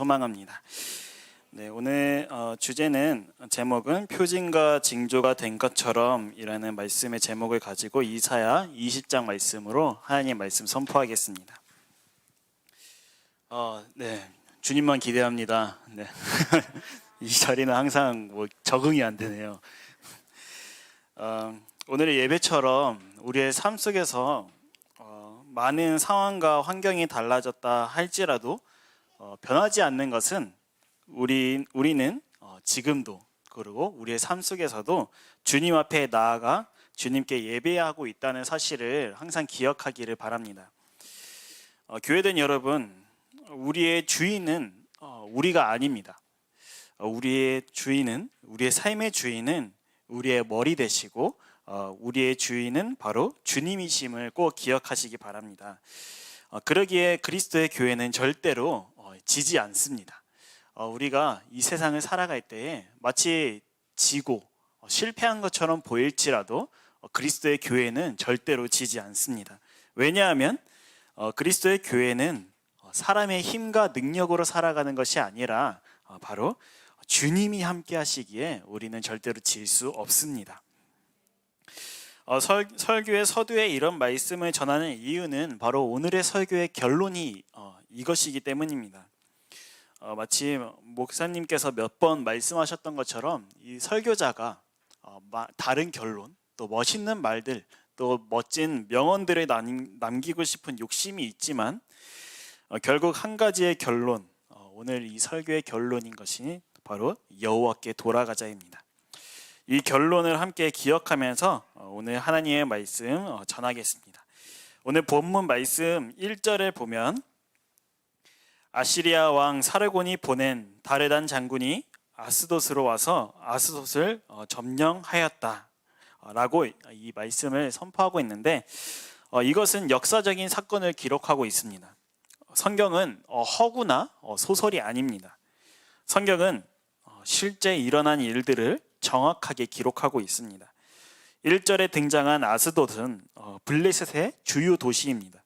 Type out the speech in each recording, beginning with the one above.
소망합니다. 네, 오늘 어, 주제는 제목은 표징과 징조가 된 것처럼이라는 말씀의 제목을 가지고 이사야 20장 말씀으로 하나님 말씀 선포하겠습니다. 어, 네, 주님만 기대합니다. 네. 이 자리는 항상 뭐 적응이 안 되네요. 어, 오늘의 예배처럼 우리의 삶 속에서 어, 많은 상황과 환경이 달라졌다 할지라도 어, 변하지 않는 것은 우리 우리는 어, 지금도 그리고 우리의 삶 속에서도 주님 앞에 나아가 주님께 예배하고 있다는 사실을 항상 기억하기를 바랍니다. 어, 교회된 여러분, 우리의 주인은 어, 우리가 아닙니다. 어, 우리의 주인은 우리의 삶의 주인은 우리의 머리 되시고 어, 우리의 주인은 바로 주님이심을 꼭 기억하시기 바랍니다. 어, 그러기에 그리스도의 교회는 절대로 어, 지지 않습니다. 어, 우리가 이 세상을 살아갈 때에 마치 지고 어, 실패한 것처럼 보일지라도 어, 그리스도의 교회는 절대로 지지 않습니다. 왜냐하면 어, 그리스도의 교회는 어, 사람의 힘과 능력으로 살아가는 것이 아니라 어, 바로 주님이 함께 하시기에 우리는 절대로 질 수 없습니다. 어, 설, 설교의 서두에 이런 말씀을 전하는 이유는 바로 오늘의 설교의 결론이 어, 이것이기 때문입니다. 어, 마치 목사님께서 몇 번 말씀하셨던 것처럼 이 설교자가 어, 마, 다른 결론, 또 멋있는 말들, 또 멋진 명언들을 남, 남기고 싶은 욕심이 있지만 어, 결국 한 가지의 결론, 어, 오늘 이 설교의 결론인 것이 바로 여호와께 돌아가자입니다. 이 결론을 함께 기억하면서 어, 오늘 하나님의 말씀 어, 전하겠습니다. 오늘 본문 말씀 1절에 보면 아시리아 왕 사르곤이 보낸 다르단 장군이 아스돗으로 와서 아스돗을 어, 점령하였다. 라고 이 말씀을 선포하고 있는데 어, 이것은 역사적인 사건을 기록하고 있습니다. 성경은 어, 허구나 어, 소설이 아닙니다. 성경은 어, 실제 일어난 일들을 정확하게 기록하고 있습니다. 1절에 등장한 아스돗은 어, 블레셋의 주요 도시입니다.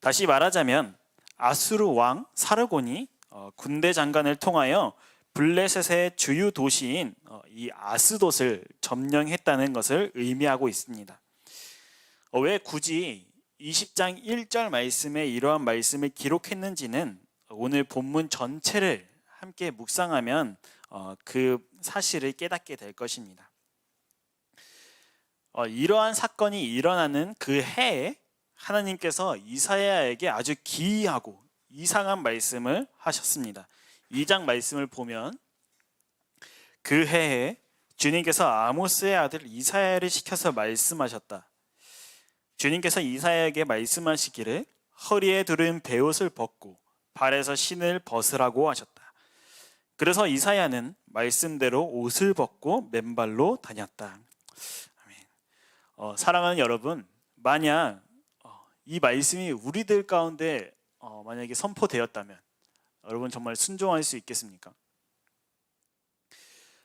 다시 말하자면 아수르 왕 사르곤이 어, 군대 장관을 통하여 블레셋의 주요 도시인 어, 이 아스돗을 점령했다는 것을 의미하고 있습니다. 어, 왜 굳이 20장 1절 말씀에 이러한 말씀을 기록했는지는 오늘 본문 전체를 함께 묵상하면 어, 그 사실을 깨닫게 될 것입니다. 어, 이러한 사건이 일어나는 그 해에 하나님께서 이사야에게 아주 기이하고 이상한 말씀을 하셨습니다. 2장 말씀을 보면 그 해에 주님께서 아모스의 아들 이사야를 시켜서 말씀하셨다. 주님께서 이사야에게 말씀하시기를 허리에 두른 베옷을 벗고 발에서 신을 벗으라고 하셨다. 그래서 이사야는 말씀대로 옷을 벗고 맨발로 다녔다. 어, 사랑하는 여러분, 만약 어, 이 말씀이 우리들 가운데 어, 만약에 선포되었다면 여러분 정말 순종할 수 있겠습니까?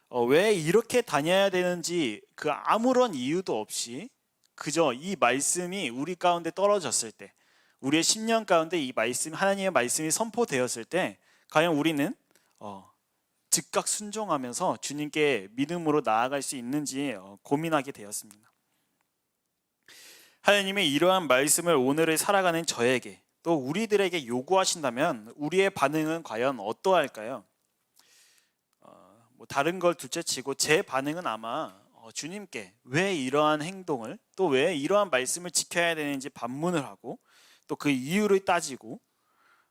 어, 왜 이렇게 다녀야 되는지 그 아무런 이유도 없이 그저 이 말씀이 우리 가운데 떨어졌을 때 우리의 10년 가운데 이 말씀 하나님의 말씀이 선포되었을 때 과연 우리는 어, 즉각 순종하면서 주님께 믿음으로 나아갈 수 있는지 어, 고민하게 되었습니다. 하나님의 이러한 말씀을 오늘을 살아가는 저에게 또 우리들에게 요구하신다면 우리의 반응은 과연 어떠할까요? 어, 뭐 다른 걸 둘째치고 제 반응은 아마 어, 주님께 왜 이러한 행동을 또 왜 이러한 말씀을 지켜야 되는지 반문을 하고 또 그 이유를 따지고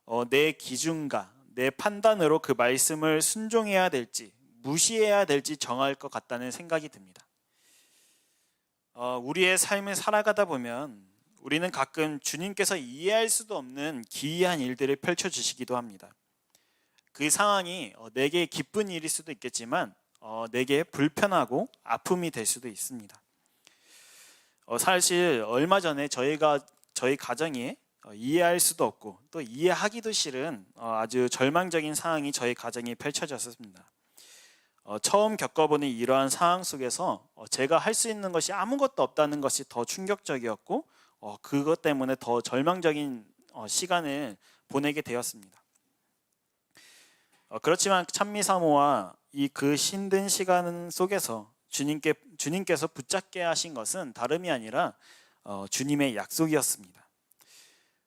어, 내 기준과 내 판단으로 그 말씀을 순종해야 될지 무시해야 될지 정할 것 같다는 생각이 듭니다. 어, 우리의 삶을 살아가다 보면 우리는 가끔 주님께서 이해할 수도 없는 기이한 일들을 펼쳐 주시기도 합니다. 그 상황이 어, 내게 기쁜 일일 수도 있겠지만 어, 내게 불편하고 아픔이 될 수도 있습니다. 어, 사실 얼마 전에 저희가 저희 가정이 어, 이해할 수도 없고 또 이해하기도 싫은 어, 아주 절망적인 상황이 저희 가정이 펼쳐졌습니다. 어, 처음 겪어보는 이러한 상황 속에서 어, 제가 할 수 있는 것이 아무것도 없다는 것이 더 충격적이었고 어, 그것 때문에 더 절망적인 어, 시간을 보내게 되었습니다. 어, 그렇지만 찬미사모와 이 그 힘든 시간 속에서 주님께 주님께서 붙잡게 하신 것은 다름이 아니라 어, 주님의 약속이었습니다.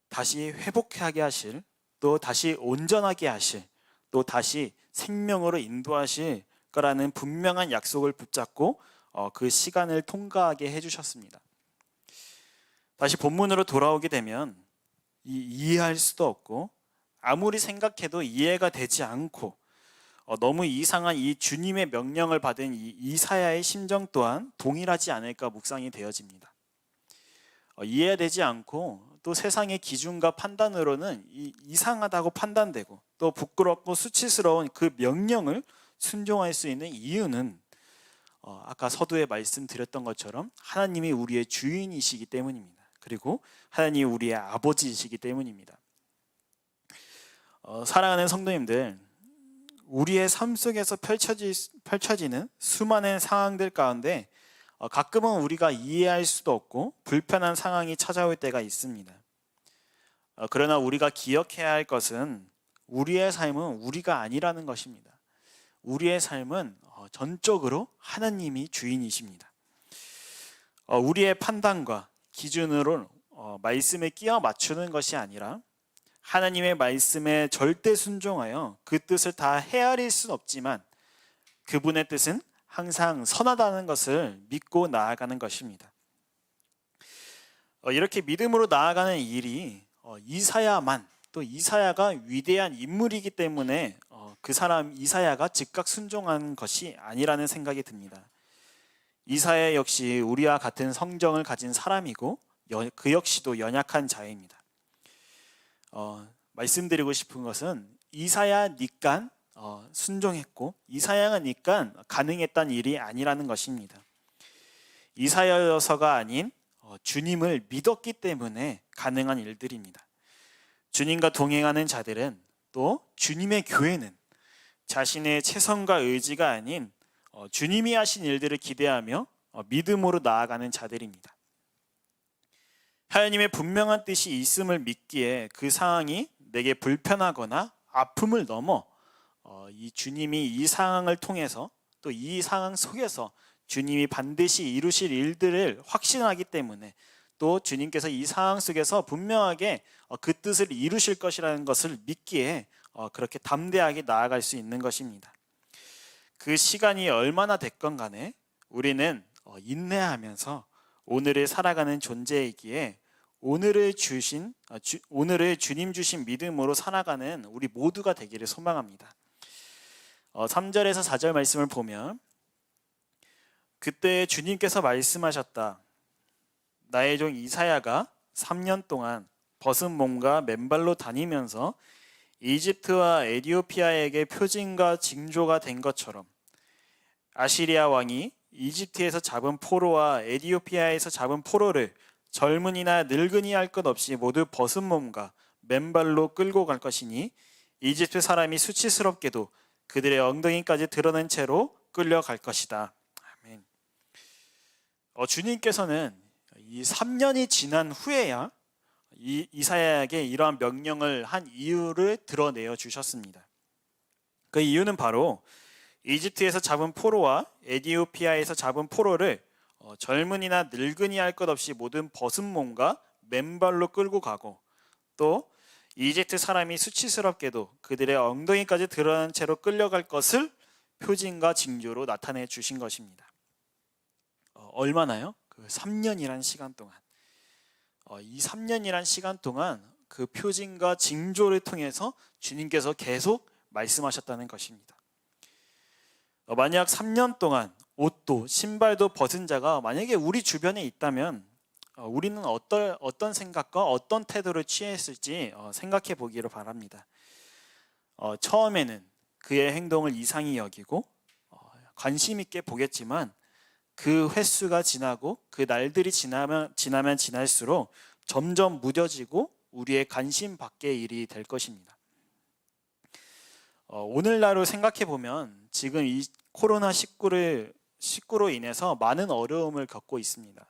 다시 회복하게 하실, 또 다시 온전하게 하실, 또 다시 생명으로 인도하실 거라는 분명한 약속을 붙잡고 어, 그 시간을 통과하게 해주셨습니다. 다시 본문으로 돌아오게 되면 이, 이해할 수도 없고 아무리 생각해도 이해가 되지 않고 어, 너무 이상한 이 주님의 명령을 받은 이 이사야의 심정 또한 동일하지 않을까 묵상이 되어집니다. 어, 이해되지 않고 또 세상의 기준과 판단으로는 이, 이상하다고 판단되고 또 부끄럽고 수치스러운 그 명령을 순종할 수 있는 이유는 어, 아까 서두에 말씀드렸던 것처럼 하나님이 우리의 주인이시기 때문입니다. 그리고 하나님이 우리의 아버지이시기 때문입니다. 어, 사랑하는 성도님들, 우리의 삶 속에서 펼쳐지, 펼쳐지는 수많은 상황들 가운데 어, 가끔은 우리가 이해할 수도 없고 불편한 상황이 찾아올 때가 있습니다. 어, 그러나 우리가 기억해야 할 것은 우리의 삶은 우리가 아니라는 것입니다. 우리의 삶은 어, 전적으로 하나님이 주인이십니다. 어, 우리의 판단과 기준으로 어, 말씀에 끼워 맞추는 것이 아니라 하나님의 말씀에 절대 순종하여 그 뜻을 다 헤아릴 수는 없지만 그분의 뜻은 항상 선하다는 것을 믿고 나아가는 것입니다. 어, 이렇게 믿음으로 나아가는 일이 어, 이사야만 또 이사야가 위대한 인물이기 때문에 어, 그 사람 이사야가 즉각 순종한 것이 아니라는 생각이 듭니다. 이사야 역시 우리와 같은 성정을 가진 사람이고 여- 그 역시도 연약한 자입니다. 어, 말씀드리고 싶은 것은 이사야 니깐 어, 순종했고 이사야가 니깐 가능했던 일이 아니라는 것입니다. 이사야여서가 아닌 어, 주님을 믿었기 때문에 가능한 일들입니다. 주님과 동행하는 자들은 또 주님의 교회는 자신의 최선과 의지가 아닌 어, 주님이 하신 일들을 기대하며 어, 믿음으로 나아가는 자들입니다. 하나님의 분명한 뜻이 있음을 믿기에 그 상황이 내게 불편하거나 아픔을 넘어 어, 이 주님이 이 상황을 통해서 또 이 상황 속에서 주님이 반드시 이루실 일들을 확신하기 때문에 또 주님께서 이 상황 속에서 분명하게 어, 그 뜻을 이루실 것이라는 것을 믿기에 어, 그렇게 담대하게 나아갈 수 있는 것입니다. 그 시간이 얼마나 됐건 간에 우리는 어, 인내하면서 오늘을 살아가는 존재이기에 오늘을 주신 어, 주, 오늘을 주님 주신 믿음으로 살아가는 우리 모두가 되기를 소망합니다. 어, 3절에서 4절 말씀을 보면 그때 주님께서 말씀하셨다. 나의 종 이사야가 3년 동안 벗은 몸과 맨발로 다니면서 이집트와 에디오피아에게 표징과 징조가 된 것처럼 아시리아 왕이 이집트에서 잡은 포로와 에디오피아에서 잡은 포로를 젊은이나 늙은이 할 것 없이 모두 벗은 몸과 맨발로 끌고 갈 것이니 이집트 사람이 수치스럽게도 그들의 엉덩이까지 드러낸 채로 끌려갈 것이다. 아멘. 어, 주님께서는 이 3년이 지난 후에야 이 이사야에게 이러한 명령을 한 이유를 드러내어 주셨습니다. 그 이유는 바로 이집트에서 잡은 포로와 에디오피아에서 잡은 포로를 어, 젊은이나 늙은이 할 것 없이 모든 벗은 몸과 맨발로 끌고 가고 또 이집트 사람이 수치스럽게도 그들의 엉덩이까지 드러난 채로 끌려갈 것을 표징과 징조로 나타내 주신 것입니다. 어, 얼마나요? 그 3년이란 시간 동안 어, 이 3년이란 시간 동안 그 표징과 징조를 통해서 주님께서 계속 말씀하셨다는 것입니다. 어, 만약 3년 동안 옷도 신발도 벗은 자가 만약에 우리 주변에 있다면 어, 우리는 어떤 어떤 생각과 어떤 태도를 취했을지 어, 생각해 보기를 바랍니다. 어, 처음에는 그의 행동을 이상히 여기고 어, 관심 있게 보겠지만 그 횟수가 지나고 그 날들이 지나면 지나면 지날수록 점점 무뎌지고 우리의 관심 밖의 일이 될 것입니다. 어, 오늘날로 생각해 보면 지금 이 코로나 19를 19로 인해서 많은 어려움을 겪고 있습니다.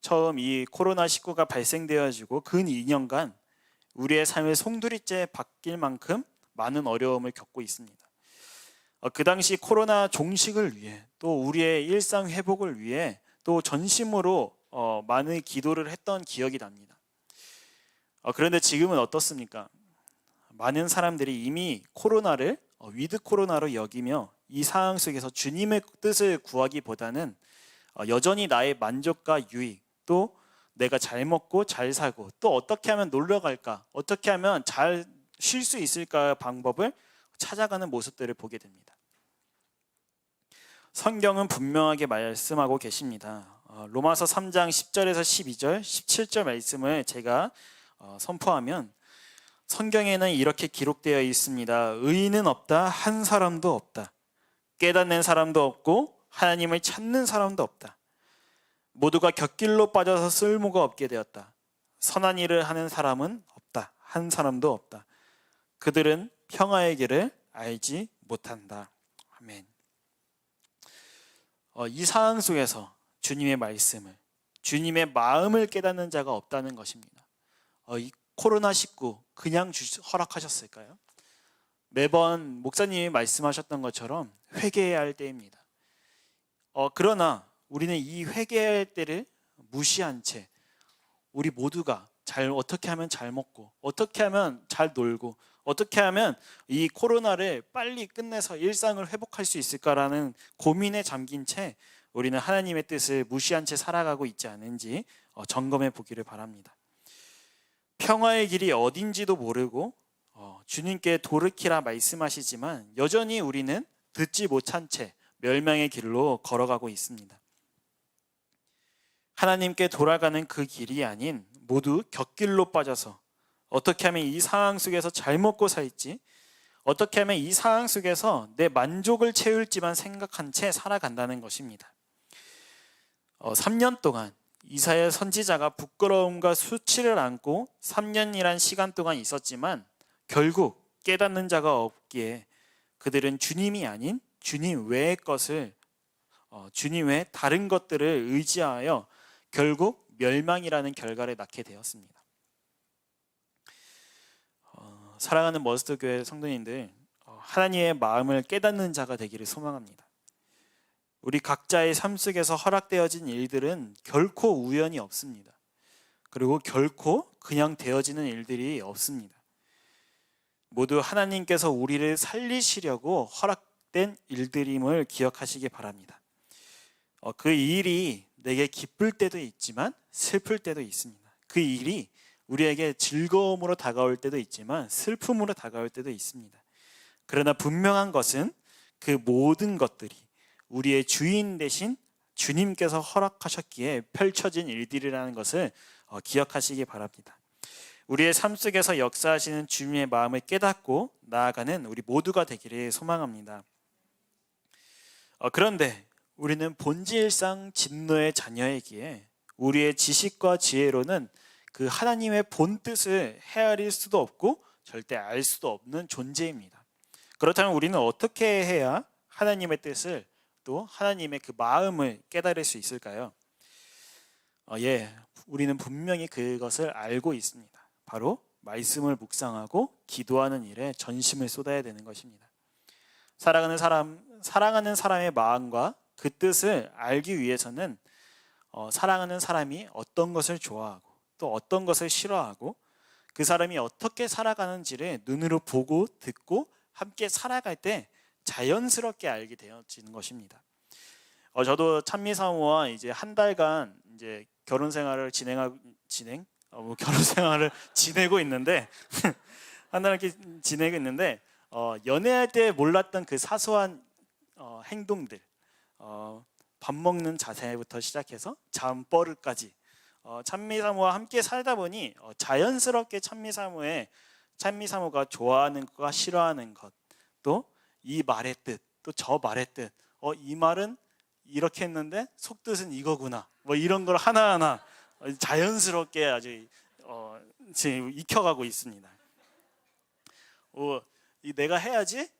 처음 이 코로나 19가 발생되어지고 근 2년간 우리의 삶의 송두리째 바뀔 만큼 많은 어려움을 겪고 있습니다. 어, 그 당시 코로나 종식을 위해 또 우리의 일상 회복을 위해 또 전심으로 어, 많은 기도를 했던 기억이 납니다. 어, 그런데 지금은 어떻습니까? 많은 사람들이 이미 코로나를 어, 위드 코로나로 여기며 이 상황 속에서 주님의 뜻을 구하기보다는 어, 여전히 나의 만족과 유익 또 내가 잘 먹고 잘 살고 또 어떻게 하면 놀러 갈까 어떻게 하면 잘 쉴 수 있을까 방법을 찾아가는 모습들을 보게 됩니다. 성경은 분명하게 말씀하고 계십니다. 어, 로마서 3장 10절에서 12절, 17절 말씀을 제가 어, 선포하면 성경에는 이렇게 기록되어 있습니다. 의인은 없다, 한 사람도 없다. 깨닫는 사람도 없고 하나님을 찾는 사람도 없다. 모두가 곁길로 빠져서 쓸모가 없게 되었다. 선한 일을 하는 사람은 없다. 한 사람도 없다. 그들은 평화의 길을 알지 못한다. 아멘. 어, 이 상황 속에서 주님의 말씀을, 주님의 마음을 깨닫는 자가 없다는 것입니다. 어, 이 코로나 19 그냥 주, 허락하셨을까요? 매번 목사님이 말씀하셨던 것처럼 회개해야 할 때입니다. 어, 그러나 우리는 이 회개할 때를 무시한 채 우리 모두가 잘 어떻게 하면 잘 먹고 어떻게 하면 잘 놀고 어떻게 하면 이 코로나를 빨리 끝내서 일상을 회복할 수 있을까라는 고민에 잠긴 채 우리는 하나님의 뜻을 무시한 채 살아가고 있지 않은지 어, 점검해 보기를 바랍니다. 평화의 길이 어딘지도 모르고 어, 주님께 돌이키라 말씀하시지만 여전히 우리는 듣지 못한 채 멸망의 길로 걸어가고 있습니다. 하나님께 돌아가는 그 길이 아닌 모두 곁길로 빠져서 어떻게 하면 이 상황 속에서 잘 먹고 살지, 어떻게 하면 이 상황 속에서 내 만족을 채울지만 생각한 채 살아간다는 것입니다. 어, 3년 동안 이사야 선지자가 부끄러움과 수치를 안고 3년이란 시간 동안 있었지만 결국 깨닫는 자가 없기에 그들은 주님이 아닌 주님 외의 것을 어, 주님 외 다른 것들을 의지하여 결국 멸망이라는 결과를 낳게 되었습니다. 어, 사랑하는 머스터 교회 성도님들, 어, 하나님의 마음을 깨닫는 자가 되기를 소망합니다. 우리 각자의 삶 속에서 허락되어진 일들은 결코 우연이 없습니다. 그리고 결코 그냥 되어지는 일들이 없습니다. 모두 하나님께서 우리를 살리시려고 허락된 일들임을 기억하시기 바랍니다. 어, 그 일이 내게 기쁠 때도 있지만 슬플 때도 있습니다. 그 일이 우리에게 즐거움으로 다가올 때도 있지만 슬픔으로 다가올 때도 있습니다. 그러나 분명한 것은 그 모든 것들이 우리의 주인 대신 주님께서 허락하셨기에 펼쳐진 일들이라는 것을 어, 기억하시기 바랍니다. 우리의 삶 속에서 역사하시는 주님의 마음을 깨닫고 나아가는 우리 모두가 되기를 소망합니다. 어, 그런데 우리는 본질상 진노의 자녀이기에 우리의 지식과 지혜로는 그 하나님의 본 뜻을 헤아릴 수도 없고 절대 알 수도 없는 존재입니다. 그렇다면 우리는 어떻게 해야 하나님의 뜻을 또 하나님의 그 마음을 깨달을 수 있을까요? 어, 예, 우리는 분명히 그것을 알고 있습니다. 바로 말씀을 묵상하고 기도하는 일에 전심을 쏟아야 되는 것입니다. 사랑하는 사람, 사랑하는 사람의 마음과 그 뜻을 알기 위해서는 어, 사랑하는 사람이 어떤 것을 좋아하고 또 어떤 것을 싫어하고 그 사람이 어떻게 살아가는지를 눈으로 보고 듣고 함께 살아갈 때 자연스럽게 알게 되어지는 것입니다. 어, 저도 찬미사모와 이제 한 달간 이제 결혼 생활을 진행하고 진행 어, 뭐 결혼 생활을 지내고 있는데 한 달 이렇게 지내고 있는데 어, 연애할 때 몰랐던 그 사소한 어, 행동들 어, 밥 먹는 자세부터 시작해서 잠버릇까지 어, 찬미사모와 함께 살다 보니 어, 자연스럽게 찬미사모의 찬미사모가 좋아하는 것과 싫어하는 것 또 이 말의 뜻 또 저 말의 뜻 어 이 말은 이렇게 했는데 속뜻은 이거구나 뭐 이런 걸 하나하나 자연스럽게 아주 어, 지금 익혀가고 있습니다. 어, 이 내가 해야지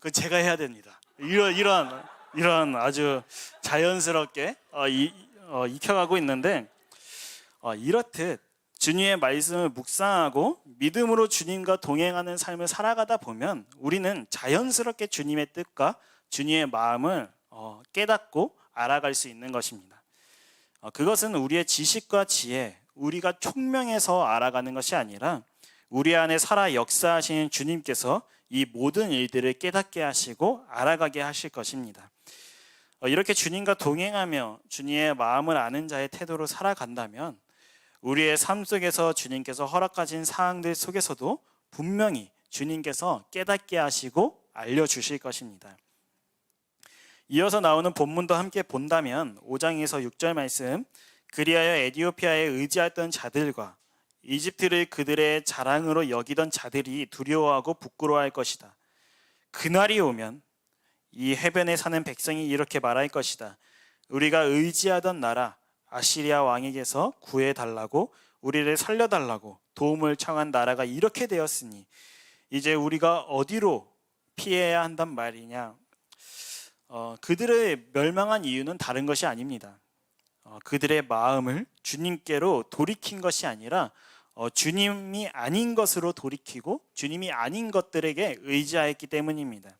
그 제가 해야 됩니다. 이런 이런 이런 아주 자연스럽게 어, 이, 어, 익혀가고 있는데 어, 이렇듯 주님의 말씀을 묵상하고 믿음으로 주님과 동행하는 삶을 살아가다 보면 우리는 자연스럽게 주님의 뜻과 주님의 마음을 어, 깨닫고 알아갈 수 있는 것입니다. 어, 그것은 우리의 지식과 지혜, 우리가 총명해서 알아가는 것이 아니라 우리 안에 살아 역사하시는 주님께서 이 모든 일들을 깨닫게 하시고 알아가게 하실 것입니다. 어, 이렇게 주님과 동행하며 주님의 마음을 아는 자의 태도로 살아간다면 우리의 삶 속에서 주님께서 허락하신 사항들 속에서도 분명히 주님께서 깨닫게 하시고 알려주실 것입니다. 이어서 나오는 본문도 함께 본다면 5장에서 6절 말씀 그리하여 에디오피아에 의지했던 자들과 이집트를 그들의 자랑으로 여기던 자들이 두려워하고 부끄러워할 것이다. 그날이 오면 이 해변에 사는 백성이 이렇게 말할 것이다. 우리가 의지하던 나라 아시리아 왕에게서 구해 달라고 우리를 살려 달라고 도움을 청한 나라가 이렇게 되었으니 이제 우리가 어디로 피해야 한단 말이냐? 어, 그들의 멸망한 이유는 다른 것이 아닙니다. 어, 그들의 마음을 주님께로 돌이킨 것이 아니라 어, 주님이 아닌 것으로 돌이키고 주님이 아닌 것들에게 의지하였기 때문입니다.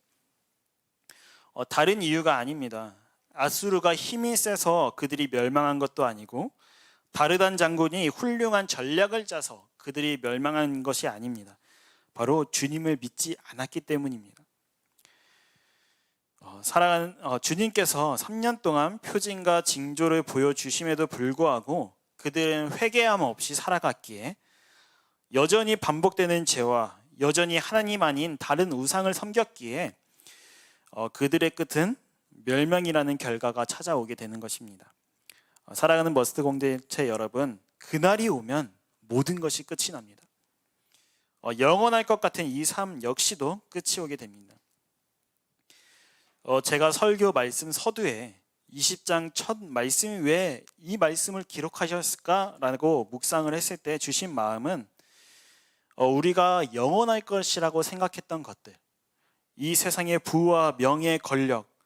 어, 다른 이유가 아닙니다. 아수르가 힘이 세서 그들이 멸망한 것도 아니고 다르단 장군이 훌륭한 전략을 짜서 그들이 멸망한 것이 아닙니다. 바로 주님을 믿지 않았기 때문입니다. 어, 사랑하는 어, 주님께서 3년 동안 표징과 징조를 보여주심에도 불구하고 그들은 회개함 없이 살아갔기에 여전히 반복되는 죄와 여전히 하나님 아닌 다른 우상을 섬겼기에 어, 그들의 끝은 멸망이라는 결과가 찾아오게 되는 것입니다. 어, 사랑하는 머스트 공동체 여러분, 그날이 오면 모든 것이 끝이 납니다. 어, 영원할 것 같은 이 삶 역시도 끝이 오게 됩니다. 어, 제가 설교 말씀 서두에 20장 첫 말씀이 왜이 말씀을 기록하셨을까라고 묵상을 했을 때 주신 마음은 어, 우리가 영원할 것이라고 생각했던 것들, 이 세상의 부와 명예, 권력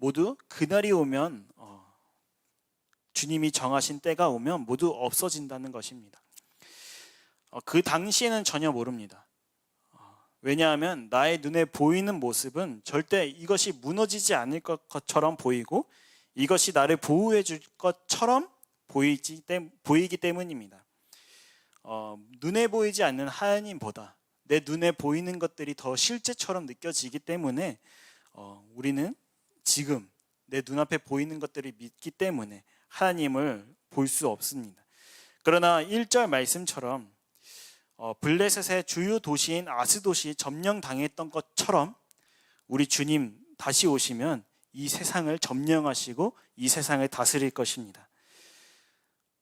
모두 그날이 오면 어, 주님이 정하신 때가 오면 모두 없어진다는 것입니다. 어, 그 당시에는 전혀 모릅니다. 어, 왜냐하면 나의 눈에 보이는 모습은 절대 이것이 무너지지 않을 것처럼 보이고 이것이 나를 보호해 줄 것처럼 보이지, 보이기 때문입니다. 어, 눈에 보이지 않는 하나님보다 내 눈에 보이는 것들이 더 실제처럼 느껴지기 때문에 어, 우리는 지금 내 눈앞에 보이는 것들을 믿기 때문에 하나님을 볼 수 없습니다. 그러나 1절 말씀처럼 어, 블레셋의 주요 도시인 아스도시 점령당했던 것처럼 우리 주님 다시 오시면 이 세상을 점령하시고 이 세상을 다스릴 것입니다.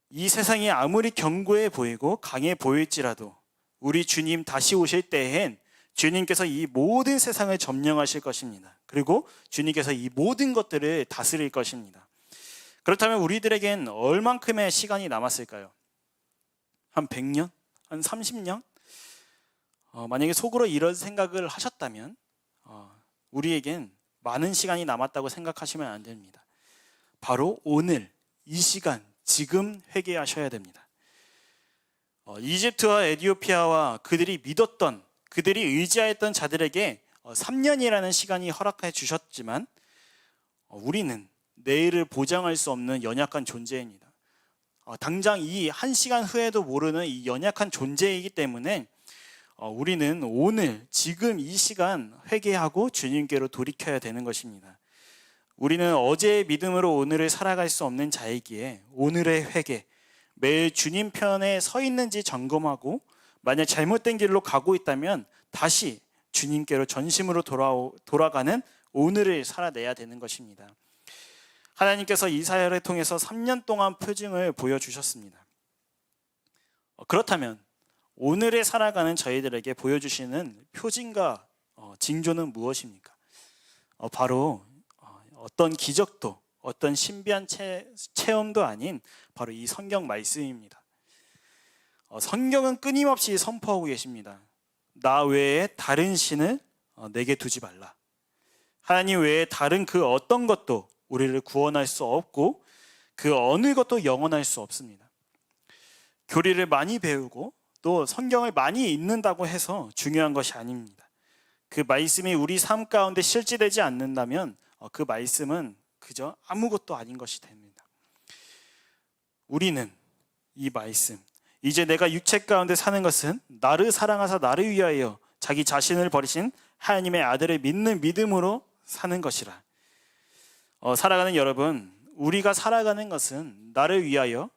이 세상이 아무리 견고해 보이고 강해 보일지라도 우리 주님 다시 오실 때엔 주님께서 이 모든 세상을 점령하실 것입니다. 그리고 주님께서 이 모든 것들을 다스릴 것입니다. 그렇다면 우리들에겐 얼만큼의 시간이 남았을까요? 한 100년? 한 30년? 어, 만약에 속으로 이런 생각을 하셨다면 어, 우리에겐 많은 시간이 남았다고 생각하시면 안 됩니다. 바로 오늘 이 시간 지금 회개하셔야 됩니다. 어, 이집트와 에디오피아와 그들이 믿었던 그들이 의지하였던 자들에게 3년이라는 어, 시간이 허락해 주셨지만 어, 우리는 내일을 보장할 수 없는 연약한 존재입니다. 어, 당장 이 한 시간 후에도 모르는 이 연약한 존재이기 때문에 우리는 오늘 지금 이 시간 회개하고 주님께로 돌이켜야 되는 것입니다. 우리는 어제의 믿음으로 오늘을 살아갈 수 없는 자이기에 오늘의 회개, 매일 주님 편에 서 있는지 점검하고 만약 잘못된 길로 가고 있다면 다시 주님께로 전심으로 돌아오, 돌아가는 오늘을 살아내야 되는 것입니다. 하나님께서 이사야를 통해서 3년 동안 표징을 보여주셨습니다. 어, 그렇다면 오늘에 살아가는 저희들에게 보여주시는 표징과 어, 징조는 무엇입니까? 어, 바로 어떤 기적도 어떤 신비한 체, 체험도 아닌 바로 이 성경 말씀입니다. 어, 성경은 끊임없이 선포하고 계십니다. 나 외에 다른 신을 어, 내게 두지 말라. 하나님 외에 다른 그 어떤 것도 우리를 구원할 수 없고 그 어느 것도 영원할 수 없습니다. 교리를 많이 배우고 또 성경을 많이 읽는다고 해서 중요한 것이 아닙니다. 그 말씀이 우리 삶 가운데 실제되지 않는다면 어, 그 말씀은 그저 아무것도 아닌 것이 됩니다. 우리는 이 말씀, 이제 내가 육체 가운데 사는 것은 나를 사랑하사 나를 위하여 자기 자신을 버리신 하나님의 아들을 믿는 믿음으로 사는 것이라. 어, 살아가는 여러분, 우리가 살아가는 것은 나를 위하여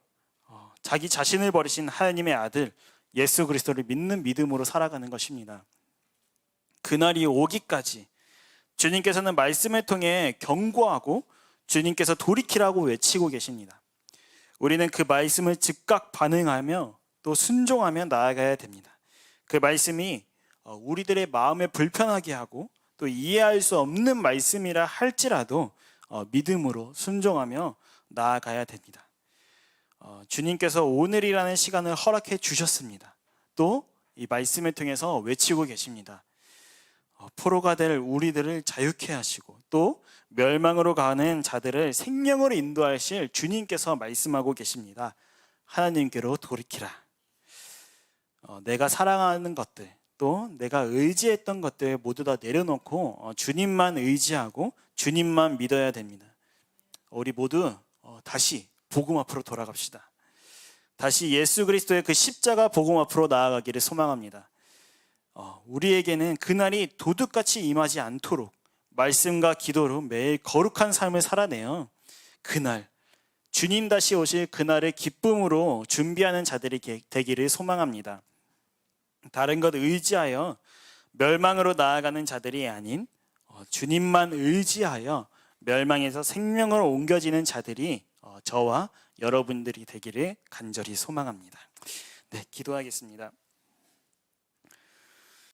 어, 자기 자신을 버리신 하나님의 아들 예수 그리스도를 믿는 믿음으로 살아가는 것입니다. 그날이 오기까지 주님께서는 말씀을 통해 경고하고 주님께서 돌이키라고 외치고 계십니다. 우리는 그 말씀을 즉각 반응하며 또 순종하며 나아가야 됩니다. 그 말씀이 어, 우리들의 마음에 불편하게 하고 또 이해할 수 없는 말씀이라 할지라도 어, 믿음으로 순종하며 나아가야 됩니다. 어, 주님께서 오늘이라는 시간을 허락해 주셨습니다. 또 이 말씀을 통해서 외치고 계십니다. 어, 포로가 될 우리들을 자유케 하시고 또 멸망으로 가는 자들을 생명으로 인도하실 주님께서 말씀하고 계십니다. 하나님께로 돌이키라. 어, 내가 사랑하는 것들 또 내가 의지했던 것들 모두 다 내려놓고 어, 주님만 의지하고 주님만 믿어야 됩니다. 우리 모두 어, 다시 복음 앞으로 돌아갑시다. 다시 예수 그리스도의 그 십자가 복음 앞으로 나아가기를 소망합니다. 어, 우리에게는 그날이 도둑같이 임하지 않도록 말씀과 기도로 매일 거룩한 삶을 살아내어 그날 주님 다시 오실 그날을 기쁨으로 준비하는 자들이 게- 되기를 소망합니다. 다른 것 의지하여 멸망으로 나아가는 자들이 아닌 어, 주님만 의지하여 멸망에서 생명으로 옮겨지는 자들이 어, 저와 여러분들이 되기를 간절히 소망합니다. 네, 기도하겠습니다.